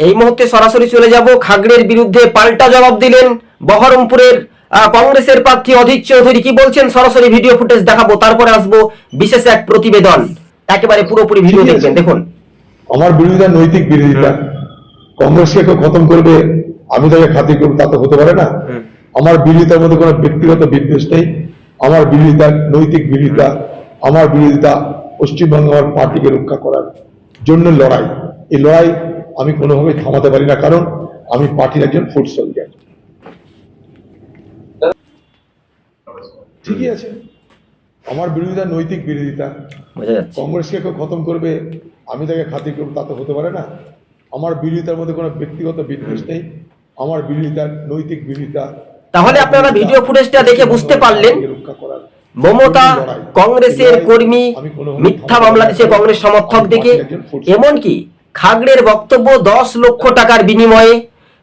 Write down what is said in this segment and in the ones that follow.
এই মুহূর্তে সরাসরি চলে যাব খাগড়ের বিরুদ্ধে পাল্টা জবাব দিলেন বহরমপুরের কংগ্রেসের প্রার্থী অধীর চৌধুরী। কি বলছেন? সরাসরি ভিডিও ফুটেজ দেখাবো তারপরে আসব বিশেষ এক প্রতিবেদন। একেবারে পুরোপুরি ভিডিও দেখবেন দেখুন। আমার বিরোধিতা নৈতিক বিরোধিতা। কংগ্রেসকে কেউ খতম করবে আমি তাকে খাতির করব তা তো হতে পারে না। আমার বিরোধিতার মধ্যে কোনো ব্যক্তিগত বিদ্বেষ নেই। আমার বিরোধিতা নৈতিক বিরোধিতা। আমার বিরোধিতা পশ্চিমবঙ্গ আমার পার্টিকে রক্ষা করার জন্য লড়াই। এই লড়াই আমি কোনোভাবেই থামাতে পারি না কারণ আমি পার্টির একজন ফুড সোলজার। ঠিকই আছে। আমার বিরোধিতা নৈতিক বিরোধিতা। কংগ্রেসকে কেউ খতম করবে আমি তাকে খাতির করব তা তো হতে পারে না। আমার বিরোধিতার মধ্যে কোনো ব্যক্তিগত বিদ্বেষ নেই। আমার বিরোধিতার নৈতিক বিরোধিতা তাহলে আপনারা ভিডিও ফুটেজটা দেখে বুঝতে পারলেন মমতা কংগ্রেসের কর্মী মিথ্যা মামলা দিচ্ছে কংগ্রেস সমর্থক দিকে এমনকি খাগড়ের বক্তব্য দশ লক্ষ টাকার বিনিময়ে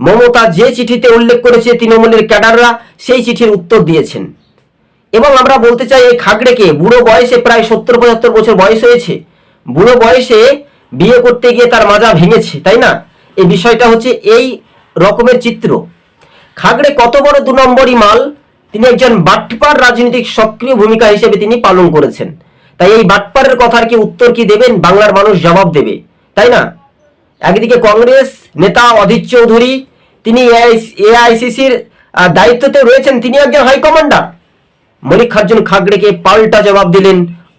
মমতা যে চিঠিতে উল্লেখ করেছে তৃণমূলের ক্যাডাররা, সেই চিঠির উত্তর দিয়েছেন। এবং আমরা বলতে চাই এই খাগড়েকে, বুড়ো বয়সে প্রায় সত্তর পঁচাত্তর বছর বয়স হয়েছে। বুড়ো বয়সে বিয়ে করতে গিয়ে তার মাজা ভেঙেছে, তাই না? এই বিষয়টা হচ্ছে এই রকমের চিত্র। খাগড়ে কত বড় দু নম্বরই মাল, তিনি একজন বাটপার রাজনৈতিক সক্রিয় ভূমিকা হিসেবে তিনি পালন করেছেন। তাই এই বাটপারের কথার কি উত্তর কি দেবেন? বাংলার মানুষ জবাব দেবে, তাই না? একদিকে কংগ্রেস নেতা অধীর চৌধুরী, তিনি এআইসিসির দায়িত্বতে রয়েছেন, তিনি একজন হাইকমান্ডার মল্লিকার্জুন খাগড়েকে পাল্টা জবাব দিলেন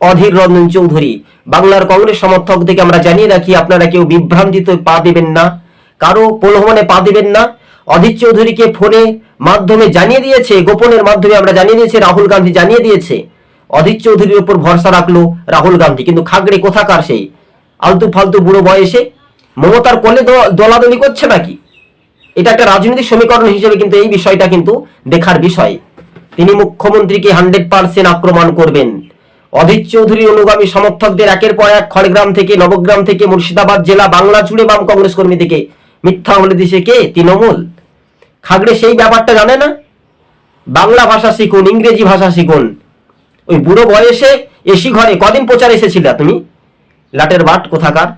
অধীর রঞ্জন চৌধুরী। বাংলার কংগ্রেস সমর্থক থেকে আমরা জানিয়ে রাখি, আপনারা কেউ বিভ্রান্তিতে পা দিবেন না, কারও প্রলোভনে পা দিবেন না। অধীর চৌধুরীকে ফোনে মাধ্যমে জানিয়ে দিয়েছে, গোপনের মাধ্যমে আমরা জানিয়ে দিয়েছি, রাহুল গান্ধী জানিয়ে দিয়েছে। অধীর চৌধুরীর উপর ভরসা রাখল রাহুল গান্ধী, কিন্তু খাগড়ে কোথাকার সেই? আলতু ফালতু বুড়ো বয়সে মমতার কোলে দলাদলি করছে নাকি? এটা একটা রাজনৈতিক সমীকরণ হিসেবে কিন্তু এই বিষয়টা কিন্তু দেখার বিষয়। তিনি মুখ্যমন্ত্রীকে হান্ড্রেড পার্সেন্ট আক্রমণ করবেন। অধীর চৌধুরীর অনুগামী সমর্থকদের একের পর এক খড়গ্রাম থেকে, নবগ্রাম থেকে, মুর্শিদাবাদ জেলা, বাংলা জুড়ে বাম কংগ্রেস কর্মী থেকে মিথ্যা বলে দিছে কে? তৃণমূল। খাগড়ে সেই ব্যাপারটা জানে না? বাংলা ভাষা শিখুন, ইংরেজি ভাষা শিখুন। ওই বুড়ো বয়সে এসি ঘরে কদিন প্রচার এসেছিলা তুমি? লাটের বাট কোথাকার?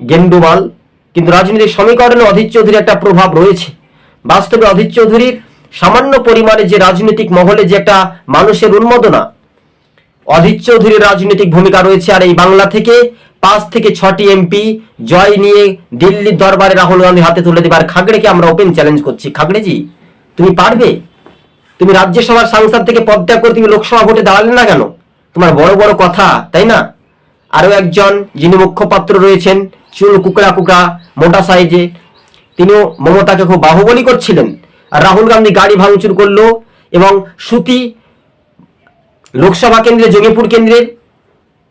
গেন্ডুমাল, কিন্তু রাজনৈতিক সমীকরণে অধীর চৌধুরীর একটা প্রভাব রয়েছে। বাস্তবে অধীর চৌধুরীর সামান্য পরিমাণে যে রাজনৈতিক মহলে যে একটা মানুষের উন্মোদনা, অধীর চৌধুরীর রাজনৈতিক ভূমিকা রয়েছে। আর এই বাংলা থেকে পাঁচ থেকে ছটি এমপি জয় নিয়ে দিল্লির দরবারে রাহুল গান্ধী হাতে তুলে দেবে আর খাগড়েকে আমরা ওপেন চ্যালেঞ্জ করছি। খাগড়েজি, তুমি পারবে? তুমি রাজ্যসভার সাংসদ থেকে পদত্যাগ করে তুমি লোকসভা ভোটে দাঁড়ালে না কেন? তোমার বড় বড় কথা, তাই না? আরও একজন যিনি মুখপাত্র রয়েছেন, চুল কুকড়া কুকড়া, মোটা সাইজে, তিনিও মমতাকে খুব বাহুবলী করছিলেন। আর রাহুল গান্ধী গাড়ি ভাঙচুর করল এবং সুতি লোকসভা কেন্দ্রে, জঙ্গিপুর কেন্দ্রের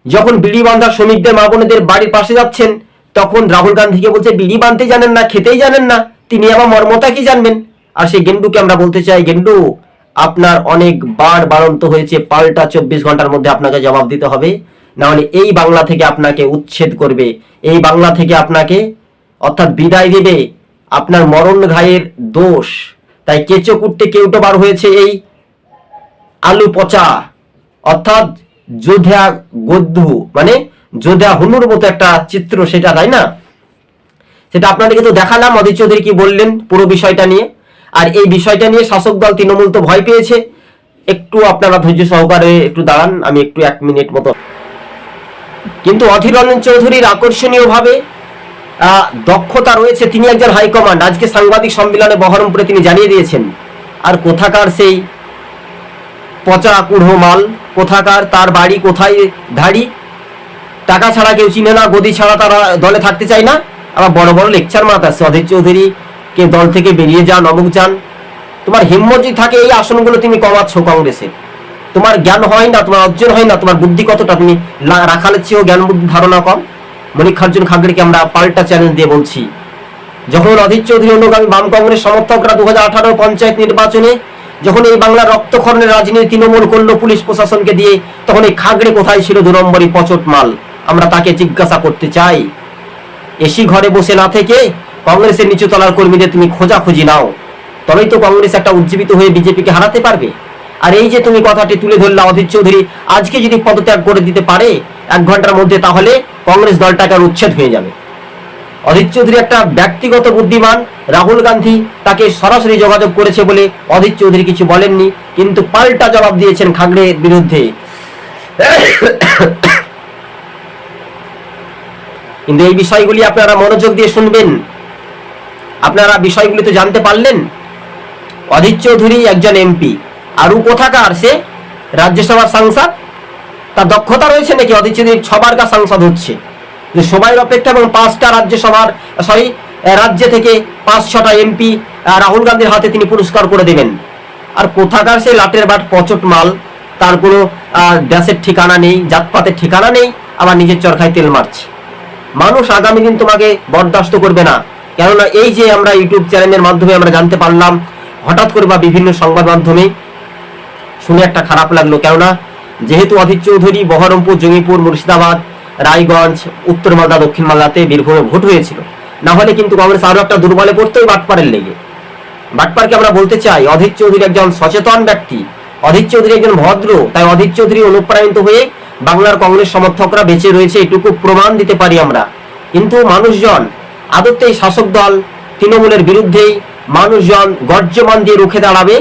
যখন বিড়ি বান্ধা শ্রমিকদের, মা বোনেদের বাড়ির পাশে যাচ্ছেন, তখন রাহুল গান্ধীকে বলছে, বিড়ি বাঁধতে জানেন না, খেতেই জানেন না, তিনি আবার মর্মতা কি জানবেন? আর সেই গেন্ডুকে আমরা বলতে চাই, গেন্ডু, আপনার অনেক বার বাড়ন্ত হয়েছে, পাল্টা চব্বিশ ঘণ্টার মধ্যে আপনাকে জবাব দিতে হবে। না হলে এই বাংলা থেকে আপনাকে উচ্ছেদ করবে, এই বাংলা থেকে আপনাকে অর্থাৎ বিদায় দেবে আপনার মরণ ঘায়ের দোষ। তাই কেঁচো কুটতে কেউটো বার হয়েছে এই আলু পচা, অর্থাৎ যোধা গদ্দু মানে যোধা হুনুর মতো একটা চিত্র সেটা, তাই না? সেটা আপনাদেরকে তো দেখালাম, অধীর চৌধুরী কি বললেন পুরো বিষয়টা নিয়ে। আর এই বিষয়টা নিয়ে শাসক দল তৃণমূল তো ভয় পেয়েছে। একটু আপনারা ধৈর্য সহকারে একটু দাঁড়ান, আমি একটু এক মিনিট মতো কিন্তু অধীর রঞ্জন চৌধুরীর আকর্ষণীয়ভাবে দক্ষতা রয়েছে। তিনি একজন হাইকমান্ড আজকে সাংবাদিক সম্মেলনে বহরমপুরে তিনি জানিয়ে দিয়েছেন, আর কোথাকার সেই পচা কুড়ো মাল? কোথাকার তার বাড়ি কোথায় ধাড়ি? টাকা ছাড়া কেউ চিনে না, গদি ছাড়া তারা দলে থাকতে চায় না। আবার বড় বড় লেকচার মাতাচ্ছে অধীর চৌধুরী কে দল থেকে বেরিয়ে যান, অমুক যান। তোমার হিম্মত থাকে, এই আসনগুলো তুমি কমাচ্ছ কংগ্রেসে। তোমার জ্ঞান হয় না, তোমার অর্জন হয় না, তোমার বুদ্ধি কতটা? তুমি রাখালের চেয়েও জ্ঞান বুদ্ধি ধারণা কম? মনিকার্জুন খাগড়িকে আমরা পাল্টা চ্যালেঞ্জ দিয়ে বলছি। যখন অধীর চৌধুরী অনুগামী বাম কংগ্রেস সমর্থকরা দু হাজার পঞ্চায়েত নির্বাচনে যখন এই বাংলার রক্তক্ষরণের রাজনীতি তৃণমূল করল পুলিশ প্রশাসনকে দিয়ে, তখন এই খাগড়ে কোথায় ছিল দু নম্বরই পচট মাল? আমরা তাকে জিজ্ঞাসা করতে চাই। এসি ঘরে বসে না থেকে কংগ্রেসের নিচু তলার কর্মীদের তুমি খোঁজাখুঁজি নাও। তবেই তো কংগ্রেস একটা উজ্জীবিত হয়ে বিজেপিকে হারাতে পারবে। আর এই যে তুমি কথাটি তুলে ধরলে অধীর চৌধুরী, আজকে যদি পদত্যাগ করে দিতে পারে এক ঘণ্টার মধ্যে, তাহলে কংগ্রেস দলটাকে আর উচ্ছেদ হয়ে যাবে। অধীর চৌধুরী একটা ব্যক্তিগত বুদ্ধিমান, রাহুল গান্ধী তাকে সরাসরি যোগাযোগ করেছে বলে অধীর চৌধুরী কিছু বলেননি, কিন্তু পাল্টা জবাব দিয়েছেন খাগড়ের বিরুদ্ধে। কিন্তু এই বিষয়গুলি আপনারা মনোযোগ দিয়ে শুনবেন। আপনারা বিষয়গুলি তো জানতে পারলেন। অধীর চৌধুরী একজন এমপি। আর কোথাকার সে রাজ্যসভার সাংসদ, তার দক্ষতা রয়েছে নাকি অধীর চৌধুরী ছবার কা সাংসদ হচ্ছে? যে সময়ের অপেক্ষা এবং পাঁচটা রাজ্যসভার, সরি রাজ্য থেকে পাঁচ ছটা এমপি রাহুল গান্ধীর হাতে তিনি পুরস্কার করে দেবেন। আর কোথাকার সে লাটের বাট পচট মাল, তার কোনো দেশের ঠিকানা নেই, জাতপাতের ঠিকানা নেই, আবার নিজের চরখায় তেল মারছে। মানুষ আগামী দিন তোমাকে বরদাস্ত করবে না। কেননা এই যে আমরা ইউটিউব চ্যানেলের মাধ্যমে আমরা জানতে পারলাম, হঠাৎ করে বা বিভিন্ন সংবাদ মাধ্যমে শুনে একটা খারাপ লাগল। কেননা যেহেতু অধীর চৌধুরী, বহরমপুর, জঙ্গিপুর, মুর্শিদাবাদ, রায়গঞ্জ, উত্তর মালদা, দক্ষিণ মালদাতে বীরভূমে ভোট হয়েছিল। না হলে কিন্তু কংগ্রেস আরও একটা দুর্বলে পড়তো ওই বাটপাড়ের লেগে। বাটপারকে আমরা বলতে চাই অধীর চৌধুরী একজন সচেতন ব্যক্তি। অধীর চৌধুরী একজন ভদ্র, তাই অধীর চৌধুরী অনুপ্রাণিত হয়ে বাংলার কংগ্রেস সমর্থকরা বেঁচে রয়েছে এটুকু প্রমাণ দিতে পারি আমরা। কিন্তু মানুষজন, আদতে এই শাসক দল তৃণমূলের বিরুদ্ধেই মানুষজন গর্জমান দিয়ে রুখে দাঁড়াবে,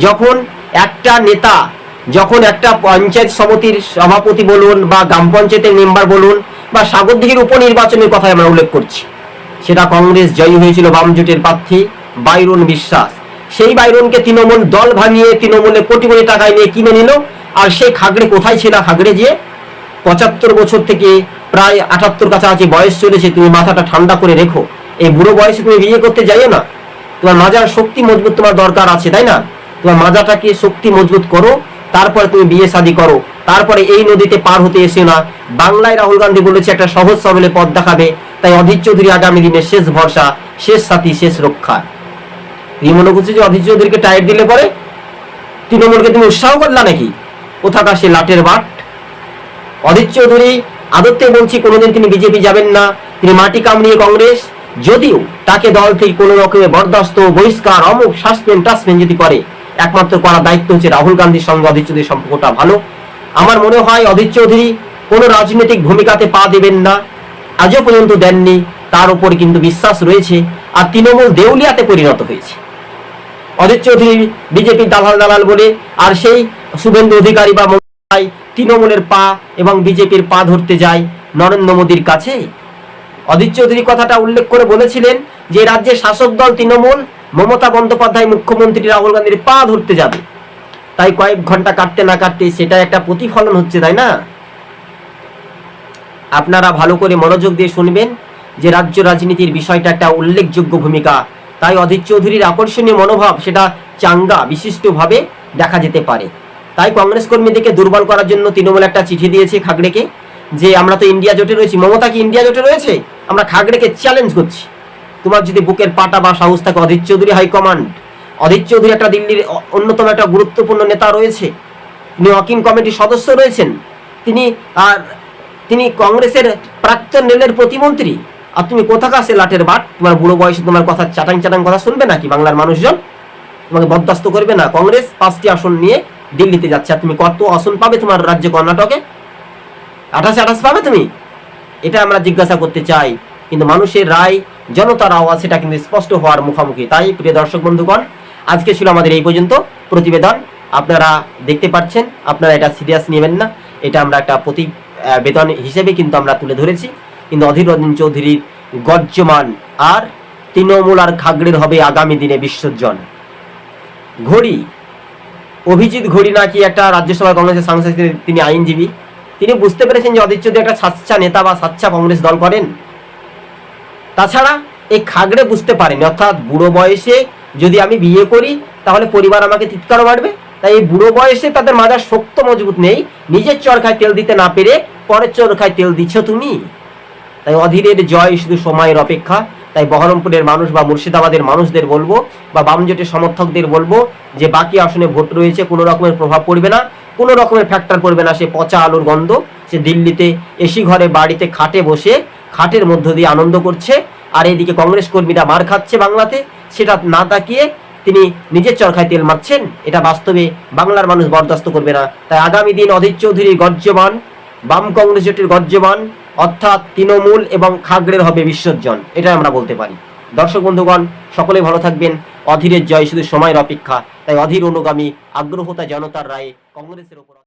যখন একটা নেতা যখন একটা পঞ্চায়েত সমিতির সভাপতি বলুন বা গ্রাম পঞ্চায়েতের মেম্বার বলুন বা সাগরদিঘির উপনির্বাচনের কথাই আমরা উল্লেখ করছি, সেটা কংগ্রেস জয়ী হয়েছিল বাম জোটের প্রার্থী বাইরন বিশ্বাস। সেই বাইরনকে তৃণমূল দল ভাঙিয়ে তৃণমূলে কোটি কোটি টাকায় নিয়ে কিনে নিল, আর সেই খাগড়ে কোথায় ছিল? খাগড়ে যে পঁচাত্তর বছর থেকে প্রায় আটাত্তর কাছাকাছি বয়স চলেছে, তুমি মাথাটা ঠান্ডা করে রেখো। এই বুড়ো বয়সে তুমি বিয়ে করতে যাইও না। তোমার মাজার শক্তি মজবুত তোমার দরকার আছে, তাই না? তোমার মাজাটাকে শক্তি মজবুত করো, তারপরে তুমি বিয়ে শাদী করো। তারপরে এই নদীতে পার হতে এসে না। বাংলায় রাহুল গান্ধী বলেছে, একটা সহজ সরলে পথ দেখাবে। তাই অধীর চৌধুরী আগামী দিনে শেষ ভরসা, শেষ সাথী, শেষ রক্ষা। তুমি মনে করছ যে অধীর চৌধুরীকে টায়ার দিলে পরে তৃণমূলকে তুমি উৎসাহ করলা নাকি? কোথাকার সে লাটের বাট। অধীর চৌধুরী আদতে বলছি কোনোদিন তিনি বিজেপি যাবেন না। তিনি মাটি কামড়িয়ে কংগ্রেস। যদিও তাকে দল থেকে কোনো রকমের বরদাস্ত, বহিষ্কার অমুক সাসপেন্ড টাসপেন্ড যদি করে একমাত্র করার দায়িত্ব হচ্ছে রাহুল গান্ধীর সঙ্গে অধীর চৌধুরীর সম্পর্কটা ভালো। আমার মনে হয় অধীর চৌধুরী কোনো রাজনৈতিক ভূমিকাতে পা দেবেন না। আজও পর্যন্ত দেননি, তার উপর কিন্তু বিশ্বাস রয়েছে আর তৃণমূল দেউলিয়াতে পরিণত হয়েছে। অধীর চৌধুরী বিজেপি দালাল দালাল বলে আর সেই শুভেন্দু অধিকারী বা মমতাই তৃণমূলের পা এবং বিজেপির পা ধরতে যায় নরেন্দ্র মোদীর কাছে। অধীর চৌধুরী কথাটা উল্লেখ করে বলেছিলেন যে, রাজ্যের শাসক দল তৃণমূল মমতা বন্দ্যোপাধ্যায় মুখ্যমন্ত্রী রাহুল গান্ধীর পা ধরতে যাবে। তাই কয়েক ঘণ্টা কাটতে না কাটতে সেটা একটা প্রতিফলন হচ্ছে, তাই না? আপনারা ভালো করে মনোযোগ দিয়ে শুনবেন যে রাজ্য রাজনীতির বিষয়টা একটা উল্লেখযোগ্য ভূমিকা। তাই অধীর চৌধুরীর আকর্ষণীয় মনোভাব সেটা চাঙ্গা, বিশিষ্টভাবে দেখা যেতে পারে। তাই কংগ্রেস কর্মীদেরকে দুর্বল করার জন্য তৃণমূল একটা চিঠি দিয়েছে খাগড়েকে যে, আমরা তো ইন্ডিয়া জোটে রয়েছি। মমতা কি ইন্ডিয়া জোটে রয়েছে? আমরা খাগড়েকে চ্যালেঞ্জ করছি। তোমার যদি বুকের পাটা বা সাহস থাকে, অধীর চৌধুরী হাইকমান্ড অধীর চৌধুরী একটা দিল্লির অন্যতম একটা গুরুত্বপূর্ণ নেতা রয়েছে। তিনি ওয়াকিং কমিটির সদস্য রয়েছেন। তিনি আর তিনি কংগ্রেসের প্রাক্তন রেলের প্রতিমন্ত্রী। আর তুমি কোথাকার সে লাটের বাট? তোমার বুড়ো বয়সে তোমার কথা চাটাং চাটাং কথা শুনবে নাকি বাংলার মানুষজন? তোমাকে বরদাস্ত করবে না। কংগ্রেস পাঁচটি আসন নিয়ে দিল্লিতে যাচ্ছে। আর তুমি কত আসন পাবে তোমার রাজ্যে কর্ণাটকে? আঠাশে আঠাশ পাবে তুমি? এটা আমরা জিজ্ঞাসা করতে চাই। কিন্তু মানুষের রায়, জনতার আওয়াজ, সেটা কিন্তু স্পষ্ট হওয়ার মুখোমুখি। তাই, প্রিয় দর্শক বন্ধুগণ, আজকে ছিল আমাদের এই পর্যন্ত প্রতিবেদন। আপনারা দেখতে পাচ্ছেন, আপনারা এটা সিরিয়াস নেবেন না। এটা আমরা একটা প্রতি প্রতিবেদন হিসেবে কিন্তু আমরা তুলে ধরেছি। কিন্তু অধীর রঞ্জন চৌধুরীর গর্জমান আর তৃণমূল আর খাগড়ের হবে আগামী দিনে বিসর্জন ঘড়ি, অভিজিৎ ঘড়ি নাকি একটা রাজ্যসভা কংগ্রেসের সাংসদ তিনি- আইনজীবী। তিনি বুঝতে পেরেছেন যে অধীর চৌধুরী একটা সাচ্চা নেতা বা সাচ্চা কংগ্রেস দল করেন। তাছাড়া এই খাগড়ে বুঝতে পারেনি, অর্থাৎ বুড়ো বয়সে যদি আমি বিয়ে করি, তাহলে পরিবার আমাকে তিৎকারও মারবে তাই এই বুড়ো বয়সে তাদের মাজার শক্ত মজবুত নেই, নিজের চরখায় তেল দিতে না পেরে পরের চরখায় তেল দিচ্ছ তুমি। তাই অধীরের জয় শুধু সময়ের অপেক্ষা। তাই বহরমপুরের মানুষ বা মুর্শিদাবাদের মানুষদের বলব বা বামজোটের সমর্থকদের বলব যে বাকি আসনে ভোট রয়েছে, কোনো রকমের প্রভাব পড়বে না, কোনো রকমের ফ্যাক্টর পড়বে না, সে পচা আলুর গন্ধ। সে দিল্লিতে এসি ঘরে বাড়িতে খাটে বসে খাটের মধ্য দিয়ে আনন্দ করছে, আর এইদিকে কংগ্রেস কর্মীরা মার খাচ্ছে বাংলাতে। সেটা না তাকিয়ে তিনি নিজের চরখায় তেল মারছেন। এটা বাস্তবে বাংলার মানুষ বরদাস্ত করবে না। তাই আগামী দিন অধীর চৌধুরী গর্জমান, বাম কংগ্রেস জোটের গর্জমান, অর্থাৎ তৃণমূল এবং খাগড়ের হবে বিসর্জন। এটা আমরা বলতে পারি। দর্শক বন্ধুগণ, সকলে ভালো থাকবেন। অধীরের জয় শুধু সময়ের অপেক্ষা। তাই অধীর অনুগামী, আগ্রহতা জনতার রায়ে কংগ্রেসের ওপর